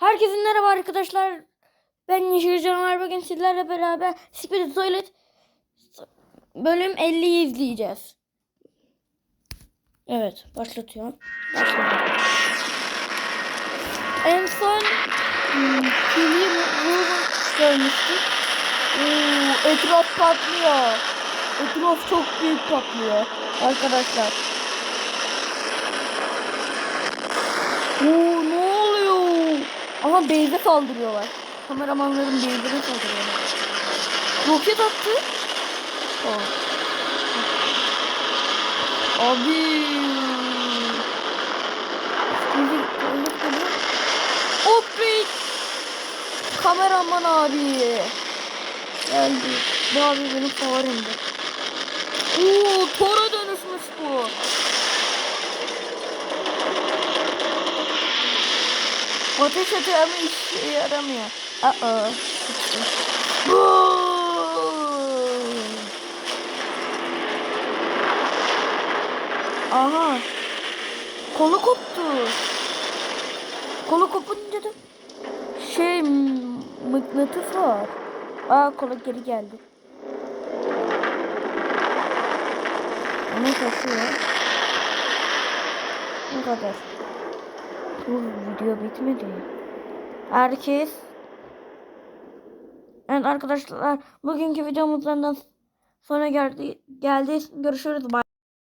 Herkese merhaba arkadaşlar. Ben Yeşil Canavar. Bugün sizlerle beraber Spirit Toilet bölüm 50'yi izleyeceğiz. Evet, başlatıyorum. Başlatıyorum. En son hmm, Kili Ruh'u görmüştük. Etraf patlıyor. Etraf çok büyük patlıyor arkadaşlar. Ama base'e saldırıyorlar. Kameramanların base'ine saldırıyorlar. Roket attı. Aa. Abi. Geliyor. Hoppi. Kameraman abi. Geldi. Bu abi benim favorimdi. Oo, Thor'a dönüşmüş bu. Ateş atıyor ama işe yaramıyor. Aa. Aha. Kolu koptu. Kolu kopunca da şey mıknatıs var. Aa kolu geri geldi. Onu taşıyor. Ne kadar? Bu video bitmedi. Herkes Evet arkadaşlar bugünkü videomuzdan sonra geldi geldi görüşürüz. Bye.